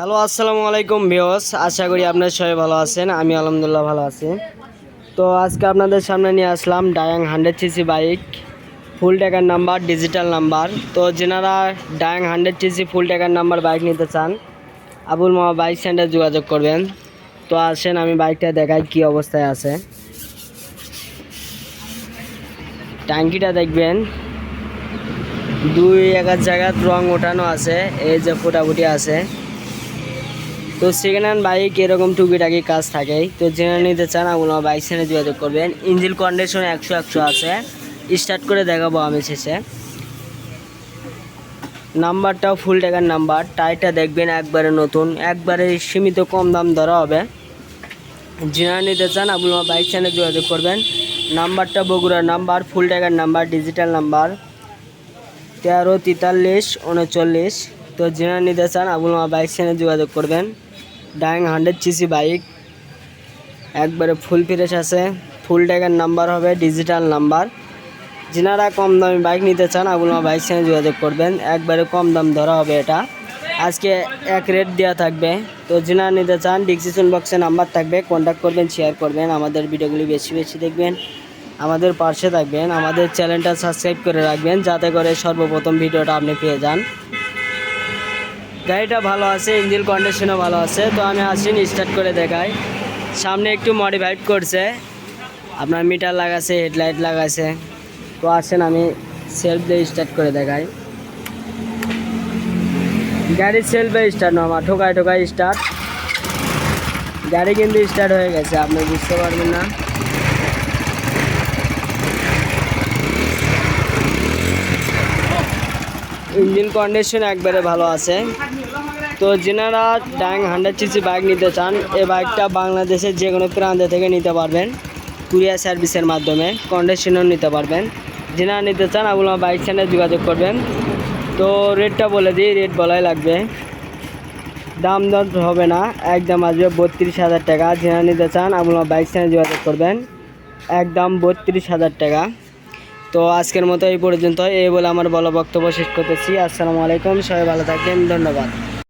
Hello, আসসালামু আলাইকুম ভিওস আশা করি আপনারা সবাই ভালো আছেন। আমি আলহামদুলিল্লাহ ভালো আছি। তো আজকে আপনাদের সামনে নিয়ে আসলাম Dayang hundred CC bike full টাকার নাম্বার ডিজিটাল নাম্বার তো যেনারা ডায়াং হান্ড্রেড সিসি ফুল টাকার নাম্বার বাইক নিতে চান, আবুল মামা বাইক সেন্টার যোগাযোগ করবেন। তো আসেন, আমি বাইকটা দেখাই কী অবস্থায় আছে। ট্যাঙ্কিটা দেখবেন। দুই একার জায়গায় রং ওঠানো আছে, এই যে ফুটাফুটি আছে। তো সেকেন্ড হ্যান্ড বাইক এরকম টুকিটাকি কাজ থাকে তো জেনে নিতে চান, আপনারা বাইক সেনে যোগাযোগ করবেন। ইঞ্জিন কন্ডিশন একশো একশো আছে। স্টার্ট করে দেখাবো আমি শেষে। নাম্বারটাও ফুল টাকার নাম্বার টাইটা দেখবেন একবারে নতুন। একবারে সীমিত কম দাম ধরা হবে। জেনে নিতে চান, আপনারা বাইক সেনে যোগাযোগ করবেন। নাম্বারটা বগুড়ার নাম্বার ফুল টাকার নাম্বার ডিজিটাল নাম্বার তেরো তেতাল্লিশ, উনচল্লিশ। তো জেনে নিতে চান, আপনারা বাইক সেনে যোগাযোগ করবেন। ডাইং হান্ড্রেড সিসি বাইক একবারে ফুল ফ্রেশ আছে। ফুল ট্যাগের নাম্বার হবে ডিজিটাল নাম্বার যেনারা কম দামি বাইক নিতে চান আপনারা বাইক সেনে যোগাযোগ করবেন। একবারে কম দাম ধরা হবে এটা। আজকে এক রেট দেওয়া থাকবে। তো যেনারা নিতে চান ডিসক্রিপশন বক্সে নাম্বার থাকবে। কন্ট্যাক্ট করবেন শেয়ার করবেন। আমাদের ভিডিওগুলি বেশি বেশি দেখবেন। আমাদের পাশে থাকবেন। আমাদের চ্যানেলটা সাবস্ক্রাইব করে রাখবেন। যাতে করে সর্বপ্রথম ভিডিওটা আপনি পেয়ে যান। গাড়িটা ভালো আছে ইঞ্জিন কন্ডিশনও ভালো আছে, তো আমি আসিন স্টার্ট করে দেখাই। সামনে একটু মডিফাইড করছে। আপনার মিটার লাগাছে হেডলাইট লাগাছে। তো আসেন, আমি সেলফ দিয়ে স্টার্ট করে দেখাই। গাড়ির সেলফে স্টার্ট না, আমার ঠোকায় ঠোকায় স্টার্ট গাড়ি কিন্তু স্টার্ট হয়ে গেছে, আপনি বুঝতে পারবেন না। ইঞ্জিন কন্ডিশন একবারে ভালো আছে। তো যেনারা ড্যাং হান্ড্রেড সিসি বাইক নিতে চান, এই বাইকটা বাংলাদেশের যে কোনো প্রান্ত থেকে নিতে পারবেন। কুরিয়ার সার্ভিসের মাধ্যমে কন্ডিশনও নিতে পারবেন। যেনারা নিতে চান আপনারা বাইক সেন্টারে যোগাযোগ করবেন। তো রেটটা বলে দিই, রেট বলাই লাগবে। দাম দর হবে না, একদম আসবে বত্রিশ হাজার টাকা। যেনারা নিতে চান আপনারা বাইক সেন্টারে যোগাযোগ করবেন। একদম বত্রিশ হাজার টাকা। তো আজকের মতো এই পর্যন্ত এই বলে আমার বলা বক্তব্য শেষ করতেছি। আসসালামু আলাইকুম। সবাই ভালো থাকবেন। ধন্যবাদ।